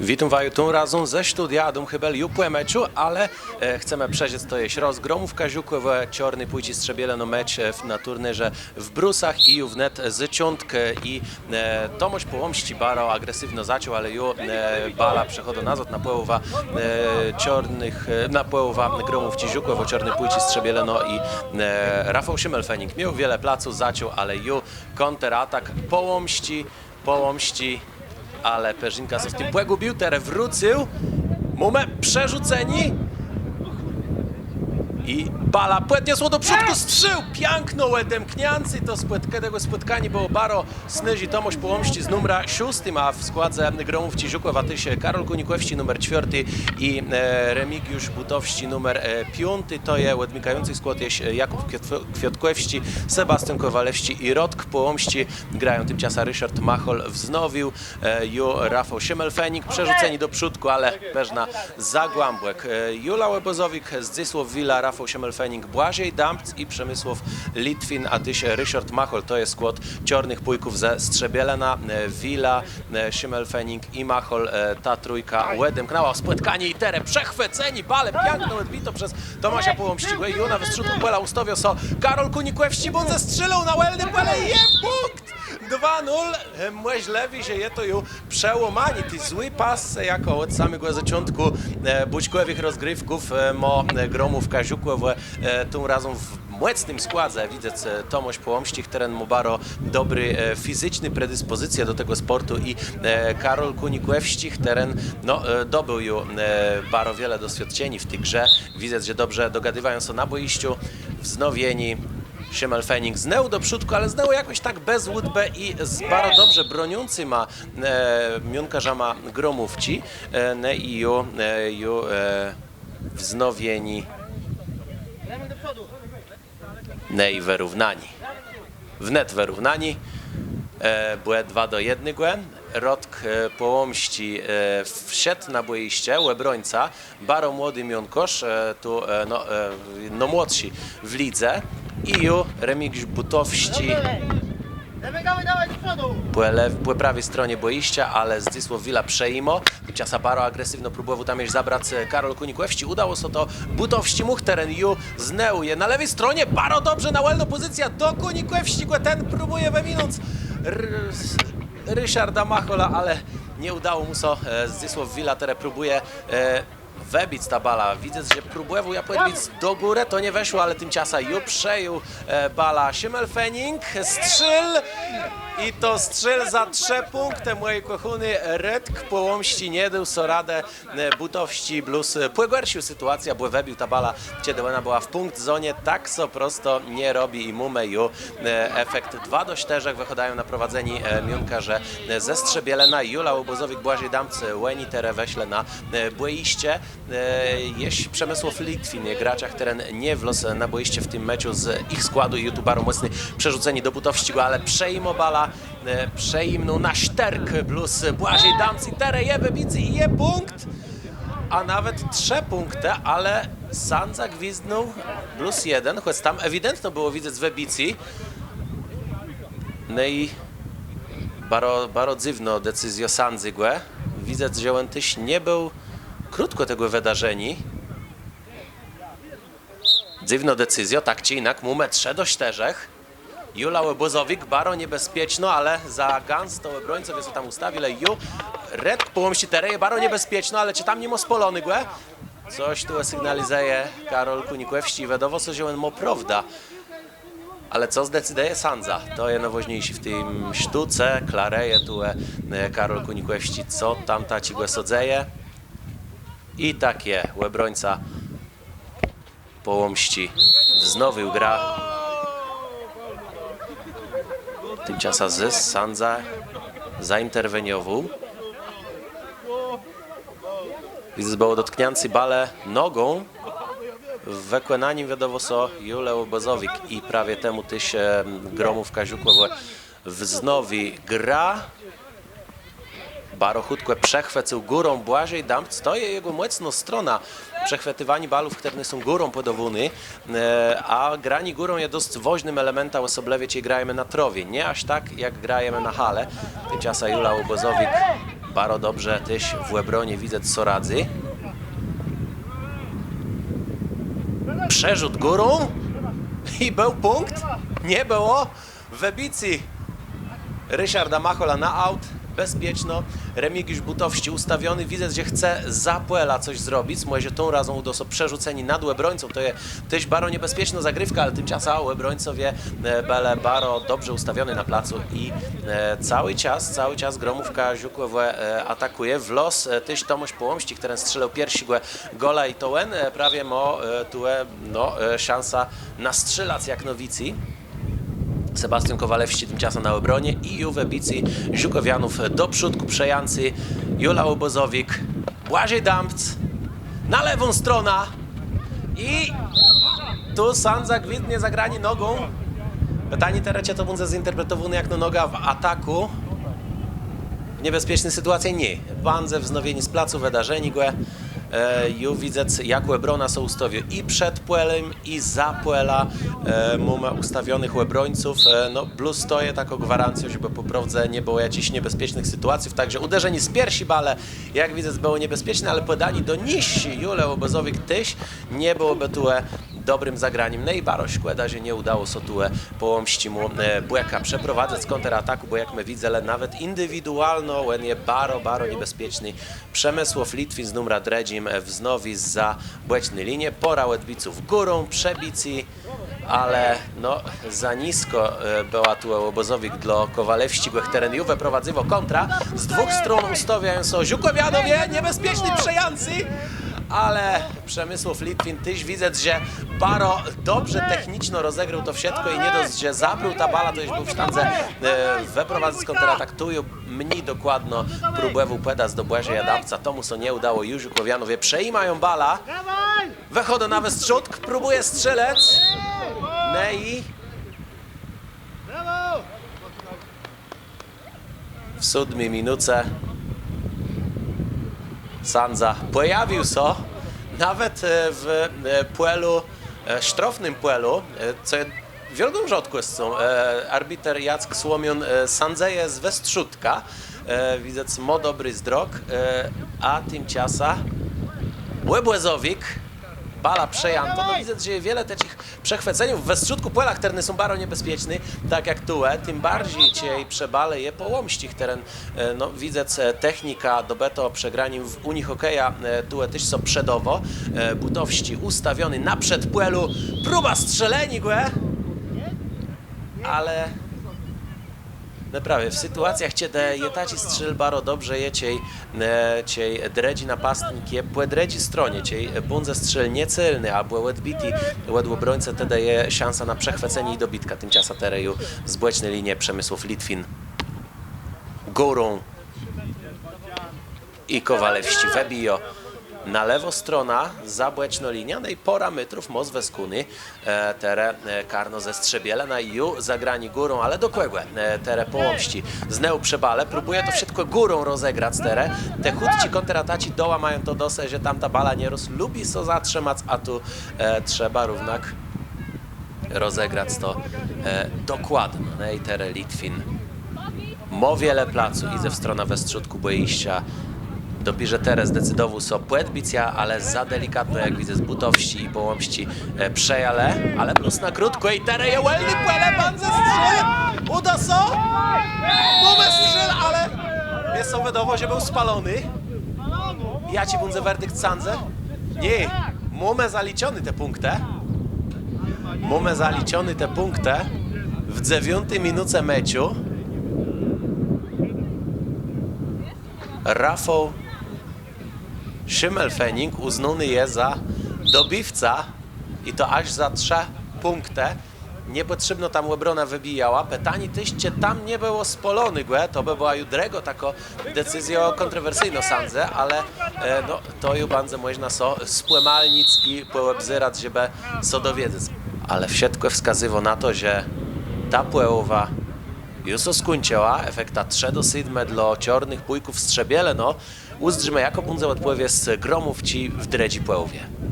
Witam waju tym razem ze studia Dom Hybel jupłe meczu, ale e, chcemy przejść to jest rozgromów Kaziuku w Ciorny pójdzie strzebiele no mecz e, w- na turnyrze w Brusach i wnet z ciątkę. I e, Tomoś połomści baro agresywno zaciął, ale ju e, bala przechodu na połowa e, ciornych, e, na połowa gromów Ciziuku w Ciorny pójdzie strzebiele. No i e, Rafał Szymel-Fenik miał wiele placu, zaciął, ale ju konteratak połomści, połomści ale Perzynka z tym błegu bił, teraz wrócił. Mumę przerzuceni. I bala. Płetniosło do przodku, strzył, piękno łedemkniancy, to spłetkę tego spotkania było Baro Snyzi Tomoś Połomści z numera szóstym, a w składze gromów Ciziukow, a tyś Karol Kunikowści numer czwarty i e, Remigiusz Butowści numer e, piąty, to je łedmikający skład jest e, Jakub Kwiat- Kwiatkowści, Sebastian Kowalewści i Rodk. Połomści, grają tymczasem Ryszard Machol wznowił, e, ju Rafał Szymelfenik, przerzuceni do przódku, ale Peżna Zagłambłek. E, Jula Łebozowik, Zdzisław Wila, Rafał Szymelfenik, Błażej Dampc i Przemysław Litwin, a tyś Ryszard Machol, to jest skład ciornych pójków ze Strzebielena, e, Wila, e, Szymelfenik i Machol, e, ta trójka łedemknęła, spotkanie i tere, przechwyceni, bale, piękno odbito przez Tomasza Połomścigłe i Juna wystrzutku Pela ustawio so Karol Kunikłewści, bo zestrzelał na łelny Pele, je punkt! 2-0, Młeźlewi, że je to ju przełomani, ty zły pas jako od samego zaczątku e, bućkowych rozgrywków e, mo e, gromów Kaziukow e, tym razem w mocnym składzie widzę Tomoś Połomścich, teren mu baro dobry e, fizyczny predyspozycja do tego sportu i e, Karol Kunikłewścich, teren no e, dobył ju e, baro wiele doświadczeni w tej grze, widzę, że dobrze dogadywają się na boiściu, wznowieni Szymal Fenik znał do przódku, ale znał jakoś tak bez łódbę i bardzo dobrze broniący ma e, miunkarza ma gromówci e, ne, i ju, e, ju e, wznowieni ne i wyrównani. Wnet wyrównani. E, były 2 do 1 głę. Rodk e, Połomści e, wszedł na boiście, łebrońca, Baro Młody Mionkosz, e, tu e, no, e, no młodsi w lidze i ju Remigiusz Butowści Dawaj, dawaj do przodu! po, lew, po prawej stronie boiścia, ale Zdzisław Wila przejmo. Tymczasem Baro agresywno próbował tam już zabrać e, Karol Kunikłewści. Udało się to Butowści much teren ju znęł je. Na lewej stronie Baro dobrze na łelną pozycja do Kunikłewści. Ten próbuje wyminąć Ryszarda Machola, ale nie udało mu się. E, Zdzisław Wila teraz próbuje e, webić ta bala. Widzę, że próbował ja powiedzieć do góry, to nie weszło, ale tymczasem ju przejął e, bala. Szymelfening, strzel i to strzel za trzy punkty mojej kochuny. Redk Połomści nie dał so radę e, Butowści Blues. Płegorsił sytuacja, bo webił ta bala, kiedy ona była w punkt zonie, tak so prosto nie robi i mume ju e, efekt 2 do 4 wychodają na prowadzeni Miunka, że ze Strzebielena Jula Łobozowik, Błażej Damcy, Łeni Tere weśle na e, E, Jeś Przemysław Litwin, graczach teren nie wlos na boiście w tym meczu z ich składu i youtubaru mocny przerzuceni do butowścigu, ale przejmo bala, e, przejmną na szterk plus Błażej Damcy, Tere je wybicy i je punkt a nawet trzy punkty, ale Sanza gwizdnął plus jeden, choć tam ewidentno było widać z Webicji. No i bardzo, bardzo decyzja Sanzy głę. Widzę, że on tyś nie był krótko tego wydarzeni. Dziwno decyzja, tak czy inak, mu 3 do 4. Jula Łebozowik, baro niebezpieczno, ale za gans to obrońców jest tam ustawili. Ju, Red połomści tereje, baro niebezpieczno, ale czy tam nie spolony głę? Coś tu sygnalizuje Karol Kunikłewści. Wiadomo, co się mo prawda. Ale co zdecyduje Sanza? To jest najważniejsze w tym sztuce. Klareje tu e, Karol Kunikłewści, co tam ta ci głosodzeje. I takie łebrońca połomści wznowił gra. Tymczasem Zys Sanza zainterweniował. Widzę, było dotknięcy bale nogą. W wykonaniu wiadomo so Jule Obozowik i prawie temu tyś e, gromów Kaziukowe wznowi gra. Baro przechwycił górą Błażej Damp. Stoi jego mocno strona. Przechwytywanie balów, które są górą podowuny, e, a grani górą jest dość woźnym elementem, osobliwie ci grajemy na trowie. Nie aż tak, jak grajemy na hale. Tymczasem Jula Obozowik Baro dobrze tyś w Łebronie widzę co radzy. Przerzut górą i był punkt. Nie było. W Ebicji Ryszarda Machola na aut. Bezpieczno. Remigiusz Butowści ustawiony. Widzę, że chce Zapłela coś zrobić. Może że tą razą udą są przerzuceni nad Łebrońcą. To jest też Baro niebezpieczna zagrywka, ale tymczasem Łebrońcowie e, Bele Baro dobrze ustawiony na placu i e, cały czas, cały czas Gromówka Żukłowe e, atakuje. W los tyś Tomoś Połomści, który strzelał pierwszy gola i toen e, prawie mo e, tu e, no, szansa na strzelac jak nowici. Sebastian Kowalewski tymczasem na obronie i Juve Bici Żukowianów do przódku przejancy Jula Obozowik, Błażej Dampc na lewą stronę i tu Sandza gwiznie zagranie nogą. Pytanie teraz, czy to będzie zinterpretowane jak no noga w ataku. W niebezpiecznej sytuacji nie. Banze wznowieni z placu wydarzeni go. E, ju widzę, jak Łebrona są ustawione i przed Puelem, i za Puela. E, mamy ustawionych Łebrońców. E, no, plus stoję taką gwarancją, żeby po drodze nie było jakichś niebezpiecznych sytuacji. Także uderzenie z piersi bale, jak widzę, było niebezpieczne, ale podanie do niżsi Jule Obozowiek tyś nie byłoby tu dobrym zagraniem. No i Baroś kłada, że nie udało się tu e, połomści mu e, Błeka przeprowadzać z kontrataku, bo jak my widzę, nawet indywidualno, when je Baro, Baro niebezpieczny. Przemysłow Litwin z numra Dredzim e, wznowi za błeczny linię. Pora Łedbiców górą, przebici, ale no za nisko e, była tu obozowik dla Kowalewści, teren Juve prowadzywo kontra. Z dwóch stron ustawiają się Żukowianowie, niebezpieczny przejancy ale Przemysław Litwin tyś widzę, że Baro dobrze techniczno rozegrał to wszystko i nie dość, że zabrał ta bala, to już był w sztandze e, z kontratak. Tu mniej dokładno próbował pedać do Błażeja Jadawca, tomu co nie udało. Już Żukowianowie przejmają bala, wychodzą na wystrzutk, próbuje strzelec, Nei Brawo! w siódmej minucie Sanza pojawił się nawet e, w e, puelu, e, sztrofnym puelu, co wielką rzadko jest są. E, Arbiter Jack Słomion Sandzeje z Westrzutka. Widzę, mo dobry zdrok, a tymczasem Łebłezowik, bala przejanto. No widzę, że wiele takich przechwyceń w westrzutku płelach terny są bardzo niebezpieczne, tak jak tu, e, tym bardziej ciej przebale je połomścich teren. E, No widzę, e, technika do beto przegranim w Unii Hokeja, e, tu też są przedowo. Butowści ustawiony na przedpłelu, próba strzeleni, głę, ale Naprawdę, w sytuacjach, kiedy jetaci strzel baro dobrze je ciej, e, ciej dredzi napastnik je płe dredzi stronie, ciej bunze strzel niecelny, a błe odbiti łedło brońce, tedy je szansa na przechwycenie i dobitka. Tymczasem tereju z błecznej linie Przemysłów Litwin górą i Kowalewści Webio. Na lewo strona za błeczną linią, no i pora metrów most weskuny, e, tere e, karno ze strzebiele na ju zagrani górą, ale do kłęgłe, e, tere połomści. Zneu przebale, próbuje to wszystko górą rozegrać tere. Te chudci kontrataci doła mają to dosę, że tamta bala nie roz lubi so zatrzymać, a tu e, trzeba równak rozegrać to e, dokładnie. No i tere Litwin mo wiele placu i ze strona westrzutku boiścia Dopierze teraz zdecydował so Płetbicja, ale za delikatno, jak widzę, z butowści i połomści e, przejale, ale plus na krótko i teraz je welny płele, pan ze uda so, moment strzel, ale jest so że był spalony. Ja ci bundzę werdykt sądzę? Nie, mamy zaliczony te punkty. Mamy zaliczony te punkty w dziewiątej minucie meczu. Rafał Schimmelfenning uznany jest za dobywca i to aż za trzy punkty. Niepotrzebno tam Lebrona wybijała. Pytanie tyście tam nie było spolony, gue. to by była judrego tako decyzja kontrowersyjna sądzę, ale e, no, to ju bandzę można so spłemalnic i połebzyrać, żeby so dowiedzieć. Ale wszystko wskazywało na to, że ta płełowa już skończyła, efekta 3 do 7 dla czarnych pójków Strzebiele, no, uzdrzymy jako bundzę odpływie z gromów ci w dredzi płełowie.